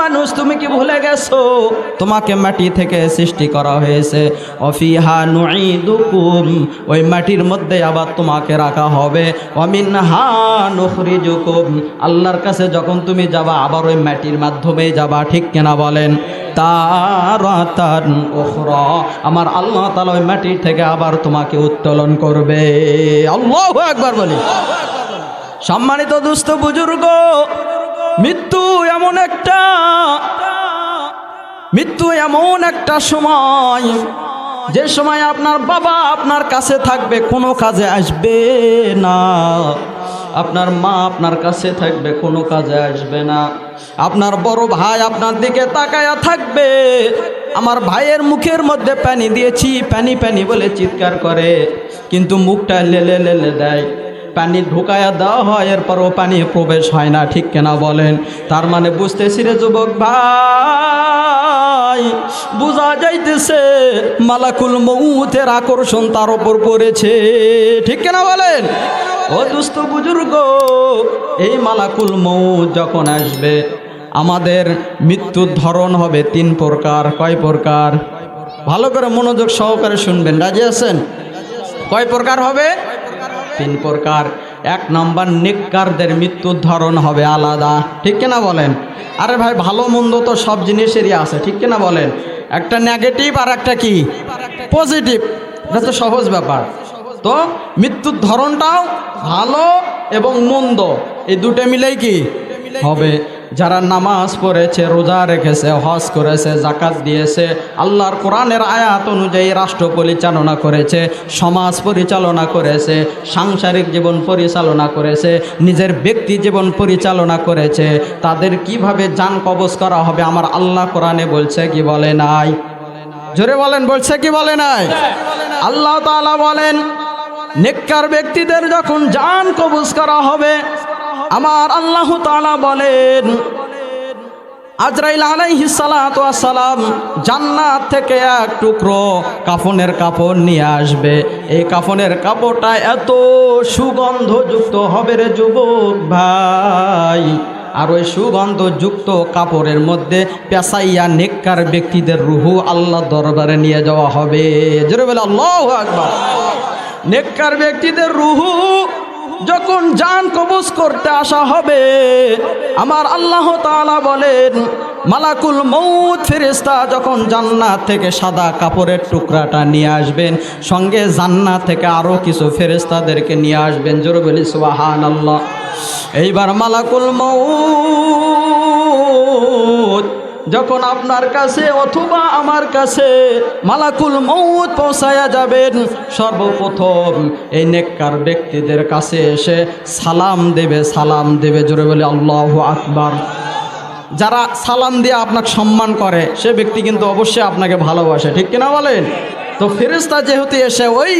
মানুষ, তুমি কি ভুলে গেছো? তোমাকে মাটি থেকে সৃষ্টি করা হয়েছে। অফিহা নুঈদুকুম, ওই মাটির মধ্যে আবার তোমাকে রাখা হবে। অমিনহা নুখরিজুকুম, আল্লাহর কাছে যখন তুমি যাবা, আবার ওই মাটির মাধ্যমে যাবা, ঠিক কিনা বলেন? তারাতান আমার আল্লাহ তাআলা ওই মাটির থেকে আবার তোমাকে উত্তোলন করবে। আল্লাহু আকবার বলি। সম্মানিত দুস্থ বুজুর্গ মৃত্যু এমন একটা, মৃত্যু এমন একটা সময়, যে সময় আপনার বাবা আপনার কাছে থাকবে, কোনো কাজে আসবে না। আপনার মা আপনার কাছে থাকবে, কোনো কাজে আসবে না। আপনার বড় ভাই আপনার দিকে তাকায়া থাকবে। আমার ভাইয়ের মুখের মধ্যে পানি দিয়েছি, পানি পানি বলে চিৎকার করে, কিন্তু মুখটা লেলে লেলে দেয়। পানি ঢুকায়া দেওয়া হয়, এরপরও পানি প্রবেশ হয় না, ঠিক কেনা বলেন? তার মানে বুঝতেছি রে যুবক ভাই, বোঝা যাইতেছে মালাকুল মৌতের আকর্ষণ তার ওপর পড়েছে, ঠিক কেনা বলেন? ও দুস্থ বুজুর্গ, এই মালাকুল মৌত যখন আসবে, আমাদের মৃত্যুর ধরন হবে তিন প্রকার, কয় প্রকার? ভালো করে মনোযোগ সহকারে শুনবেন, রাজি আছেন? কয় প্রকার হবে? তিন প্রকার। এক নম্বর নিকারদের মৃত্যুর ধরন হবে আলাদা। ঠিক কিনা বলেন? আরে ভাই, ভালো মন্দ তো সব জিনিসেরই আছে, ঠিক কিনা বলেন? একটা নেগেটিভ আর একটা কি? পজিটিভ এটা তো সহজ ব্যাপার। তো মৃত্যুর ধরনটাও ভালো এবং মন্দ। এই দুটো মিলেই কি? হবে। যারা নামাজ পড়েছে, রোজা রেখেছে, হজ করেছে জাকাত দিয়েছে, আল্লাহর কোরআনের আয়াত অনুযায়ী রাষ্ট্র পরিচালনা করেছে, সমাজ পরিচালনা করেছে, সাংসারিক জীবন পরিচালনা করেছে, নিজের ব্যক্তি জীবন পরিচালনা করেছে, তাদের কীভাবে যান কবজ করা হবে আমার আল্লাহ কোরআনে বলছে কি বলে নাই? জোরে বলেন, বলছে কি বলে নাই? আল্লাহ তাআলা বলেন, নেককার ব্যক্তিদের যখন জান কবজ করা হবে আমার আল্লাহ তাআলা বলেন, আজরাইল সালাম জান্নাত থেকে এক টুকরো কাফনের কাপড় নিয়ে আসবে। এই কাফনের কাপড়টা এত সুগন্ধযুক্ত হবে রে যুবক ভাই। আর ওই সুগন্ধযুক্ত কাপড়ের মধ্যে পেশাইয়া নেককার ব্যক্তিদের রুহু আল্লাহ দরবারে নিয়ে যাওয়া হবে। জোরে বলে আল্লাহ আকবার। নেককার ব্যক্তিদের রুহু যখন জান কবজ করতে আসা হবে, আমার আল্লাহ তাআলা বলেন, মালাকুল মৌত ফেরেস্তা যখন জান্নাত থেকে সাদা কাপড়ের টুকরাটা নিয়ে আসবেন, সঙ্গে জান্নাত থেকে আরও কিছু ফেরেস্তাদেরকে নিয়ে আসবেন। জোরে বলি সুবাহান আল্লাহ এইবার মালাকুল মৌত যখন আপনার কাছে অথবা আমার কাছে মালাকুল মৌত পৌঁছায়া যাবেন, সর্বপ্রথম এই নেককার ব্যক্তিদের কাছে এসে সালাম দেবে সালাম দেবে, জোরে বলে আল্লাহ আকবার। যারা সালাম দিয়ে আপনাকে সম্মান করে, সে ব্যক্তি কিন্তু অবশ্যই আপনাকে ভালোবাসে, ঠিক কিনা বলেন? তো ফেরেস্তা যেহেতু এসে ওই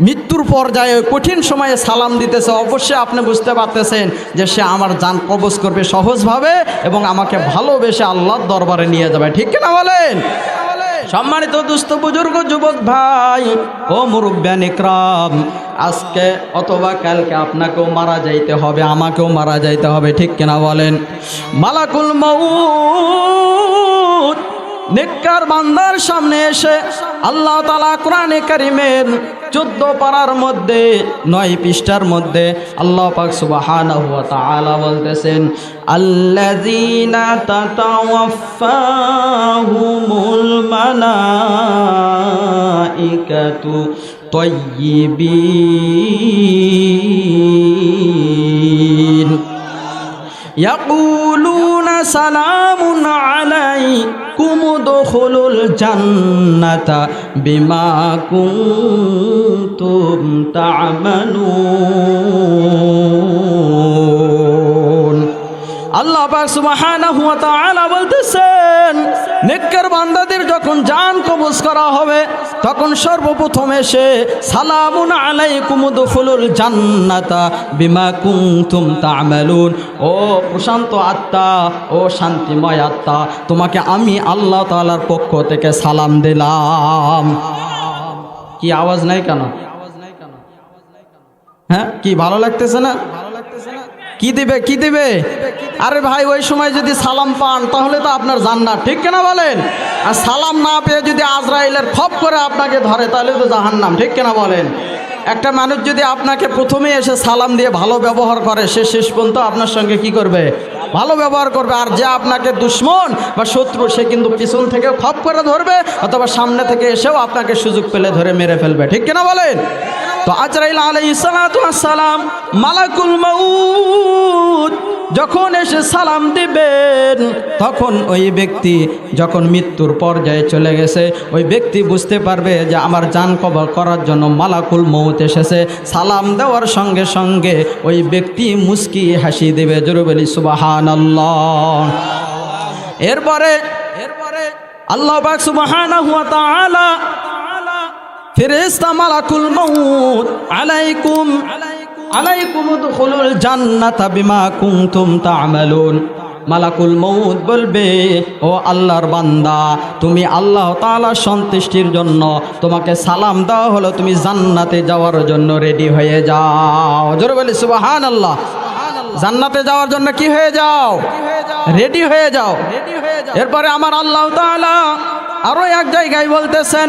মৃত্যুর পর্যায়ে কঠিন সময়ে সালাম দিতেছে। অবশ্যই আপনি বুঝতে পারতেছেন যে সে আমার যান কবজ করবে সহজভাবে এবং আমাকে ভালোবেসে আল্লাহর দরবারে নিয়ে যাবে। ঠিক কিনা বলেন? সম্মানিত দুস্থ বুজুর্গ, যুবক ভাই ও মুরব্বান আজকে অথবা কালকে আপনাকেও মারা যাইতে হবে, আমাকেও মারা যাইতে হবে। ঠিক কিনা বলেন? মালাকুল মউত নেককার বান্দার সামনে এসে আল্লাহ তালা কোরআনে কারিমের চোদ্দ পাড়ার মধ্যে নয় পৃষ্ঠার মধ্যে আল্লাহ পাক সুবহানাহু ওয়া তাআলা বলতেছেন আল্লাযীনা তাতাওয়াফাহুমুল মালাইকাতু طيبين يقولون سلام عليكم তদখুলুল জান্নাতা বিমা কুনতুম তা'মালুন। আল্লাহ পাক সুবহানাহু ওয়া তাআলা বলতেছেন, নেককার বান্দাদের যখন যা কবজ করা হবে, তখন সর্বপ্রথম এসে, সালামুন আলাইকুম দুখুলুল জান্নাতা বিমা কুনতুম তা'মালুন। ও প্রশান্ত আত্মা, ও শান্তিময় আত্মা, তোমাকে আমি আল্লাহ তাআলার পক্ষ থেকে সালাম দিলাম। কি আওয়াজ নাই কেন? হ্যাঁ কি ভালো লাগতেছে না? কি দিবে কি দিবে? আরে ভাই, ওই সময় যদি সালাম পান, তাহলে তো আপনার জান্নাত। ঠিক কেনা বলেন? আর সালাম না পেয়ে যদি আজরাইলের খপ করে আপনাকে ধরে, তাহলে তো জাহান্নাম। ঠিক কেনা বলেন? একটা মানুষ যদি আপনাকে প্রথমে এসে সালাম দিয়ে ভালো ব্যবহার করে, সে শেষ পর্যন্ত আপনার সঙ্গে কি করবে? ভালো ব্যবহার করবে। আর যে আপনাকে দুশ্মন বা শত্রু, সে কিন্তু পিছন থেকে খপ করে ধরবে, অথবা সামনে থেকে এসেও আপনাকে সুযোগ পেলে ধরে মেরে ফেলবে। ঠিক কিনা বলেন? তো আজরাইল আলাইহিস সালাম মালাকুল মাউত যখন এসে সালাম দিবেন, তখন ওই ব্যক্তি যখন মৃত্যুর পর্যায়ে চলে গেছে, ওই ব্যক্তি বুঝতে পারবে যে আমার যান কবর করার জন্য মালাকুল মৌত এসেছে। সালাম দেওয়ার সঙ্গে সঙ্গে ওই ব্যক্তি মুস্কি হাসি দেবে জরুবলি সুবাহান এরপরে এরপরে আল্লাহ ওয়া তাআলা ফেরেশতা মালাকুল মউত, আলাইকুম। আলাইকুম উদখুলুল জান্নাতা বিমা কুনতুম তা'মালুন। মালাকুল মউত বলবে, ও আল্লাহর বান্দা, তুমি আল্লাহ তাআলার সন্তুষ্টির জন্য তোমাকে সালাম দেওয়া হলো, তুমি জান্নাতে যাওয়ার জন্য রেডি হয়ে যাও। জোরে বলি, সুবহানাল্লাহ। জান্নাতে যাওয়ার জন্য কি হয়ে যাও? রেডি হয়ে যাও। এরপরে আমার আল্লাহ তাআলা আরও এক জায়গায় বলতেছেন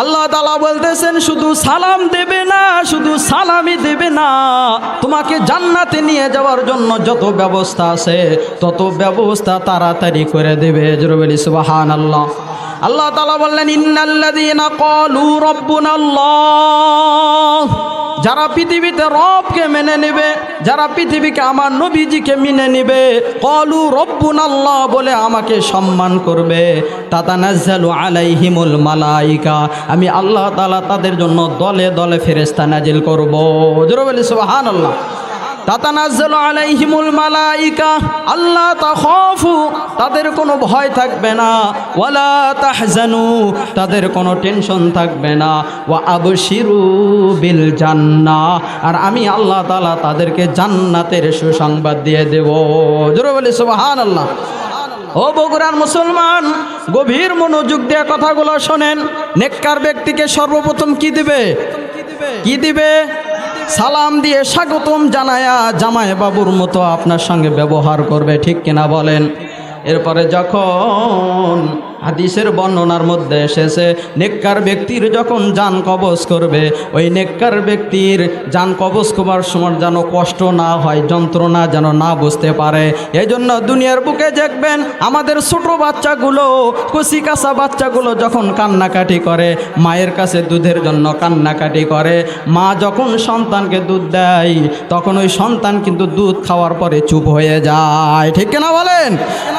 আল্লাহ তালা বলতেছেন, শুধু সালাম দেবে না, শুধু সালামই দেবে না। তোমাকে জান্নাতে নিয়ে যাওয়ার জন্য যত ব্যবস্থা আছে, তত ব্যবস্থা তাড়াতাড়ি করে দেবে। জরুরি সুবাহান আল্লাহ আল্লাহ তালা বললেন ইন্নাল্লাদিনা কলু রব্বুন রাব্বুনাল্লাহ। যারা পৃথিবীতে রবকে মেনে নেবে, যারা পৃথিবীকে আমার নবীজিকে মেনে নেবে, কলু রব্বুন আল্লাহ বলে আমাকে সম্মান করবে। তাতানাজ্জালু আলাইহিমুল মালাইকা। আমি আল্লাহ তালা তাদের জন্য দলে দলে ফেরেস্তা নাজিল করব। জোরে বলি সুবহানাল্লাহ। তাতানাজ্জালু আলাইহিমুল মালাইকা, আল্লাহ তাখাফু তাদের কোনো ভয় থাকবে না। ওয়ালা তাহজানু, তাদের কোনো টেনশন থাকবে না। ওয়া আবশিরু বিল জান্নাহ আর আমি আল্লাহ তাআলা তাদেরকে জান্নাতের সুসংবাদ দিয়ে দেব। জোরে বলি সুবহানাল্লাহ। ও বগুড়ার মুসলমান, গভীর মনোযোগ দিয়ে কথাগুলো শোনেন। নেককার ব্যক্তিকে সর্বপ্রথম কি দিবে? কি দিবে? সালাম দিয়ে স্বাগতম জানায়া জামাই বাবুর মতো আপনার সঙ্গে ব্যবহার করবে, ঠিক কিনা বলেন? এরপরে যখন হাদিসের বর্ণনার মধ্যে এসেছে, নেককার ব্যক্তির যখন যান কবজ করবে, ওই নেককার ব্যক্তির যান কবজ করবার সময় যেন কষ্ট না হয়, যন্ত্রণা যেন না বুঝতে পারে। এই জন্য দুনিয়ার বুকে দেখবেন, আমাদের ছোট বাচ্চাগুলো কচি কাঁচা বাচ্চাগুলো যখন কান্নাকাটি করে, মায়ের কাছে দুধের জন্য কান্নাকাটি করে, মা যখন সন্তানকে দুধ দেয়, তখন ওই সন্তান কিন্তু দুধ খাওয়ার পরে চুপ হয়ে যায়। ঠিক কিনা বলেন?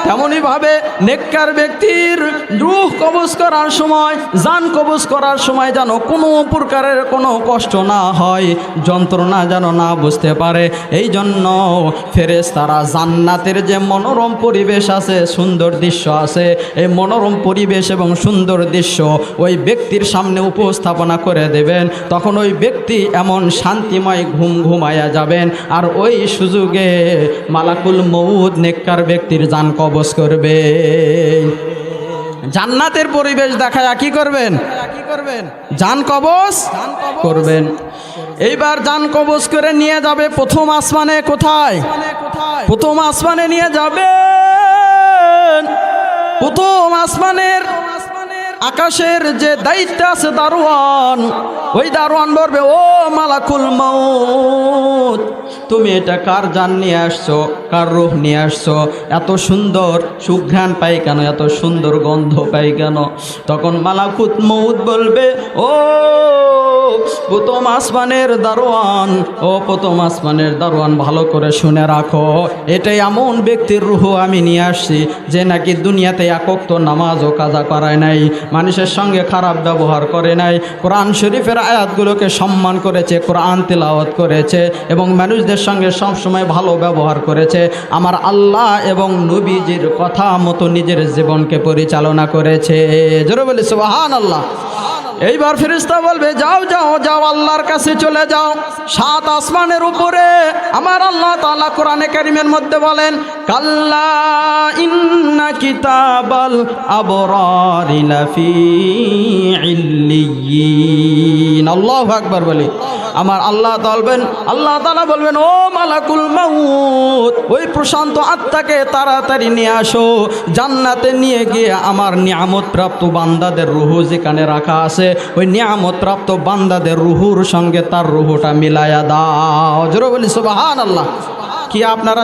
তেমনইভাবে নেককার ব্যক্তির রুহ কবজ করার সময়, যান কবজ করার সময় যেন কোনো প্রকারের কোনো কষ্ট না হয়, যন্ত্রণা যেন না বুঝতে পারে। এই জন্য ফেরেস তারা জান্নাতের যে মনোরম পরিবেশ আছে, সুন্দর দৃশ্য আছে, এই মনোরম পরিবেশ এবং সুন্দর দৃশ্য ওই ব্যক্তির সামনে উপস্থাপনা করে দেবেন। তখন ওই ব্যক্তি এমন শান্তিময় ঘুম ঘুমায়া যাবেন আর ওই সুযোগে মালাকুল মৌদ নেককার ব্যক্তির যান কবজ করবে। জান্নাতের পরিবেশ দেখায় কি করবেন? কি করবেন জান কবচ করবেন। এইবার জান কবচ করে নিয়ে যাবে প্রথম আসমানে কোথায়? প্রথম আসমানে নিয়ে যাবে প্রথম আসমানের আকাশের যে দায়িত্ব আছে দারোয়ান, ওই দারোয়ান বলবে, ও মালাকুল মৌত তুমি এটা কার যান নিয়ে আসছো? কার রূপ নিয়ে আসছো? এত সুন্দর সুঘ্রাণ পাই কেন? এত সুন্দর গন্ধ পাই কেন? তখন মালাকুত মৌত বলবে, ও প্রথম আসমানের দারোয়ান, ও প্রথম আসমানের দারোয়ান, ভালো করে শুনে রাখো। এটাই এমন ব্যক্তির রুহ আমি নিয়ে আসছি, যে নাকি দুনিয়াতে একক তো নামাজ ও কাজা করায় নাই। মানুষের সঙ্গে খারাপ ব্যবহার করে নাই। কোরআন শরীফের আয়াতগুলোকে সম্মান করেছে, কোরআন তেলাওয়াত করেছে এবং মানুষদের সঙ্গে সবসময় ভালো ব্যবহার করেছে। আমার আল্লাহ এবং নবীজির কথা মতো নিজের জীবনকে পরিচালনা করেছে। জোরে বলি সুবাহান আল্লাহ এইবার ফেরিস্তা বলবে, যাও যাও যাও, আল্লাহর কাছে চলে যাও। সাত আসমানের উপরে আমার আল্লাহ তালা কোরআনে কারিমের মধ্যে বলেন, কাল্লা ইন্না কিতাবাল আবরারি লাফি আল্লাহু আকবার বলি। আমার আল্লাহ বলবেন, আল্লাহ তালা বলবেন, ও মালাকুল মাউত, ওই প্রশান্ত আত্মাকে তাড়াতাড়ি নিয়ে আসো। জান্নাতে নিয়ে গিয়ে আমার নিয়ামতপ্রাপ্ত বান্দাদের রুহু যেখানে রাখা আছে, ওই নিয়ামতপ্রাপ্ত বান্দাদের রুহুর সঙ্গে তার রুহুটা মিলায়া দাও। জোর বলি, সুবহানাল্লাহ। কি আপনারা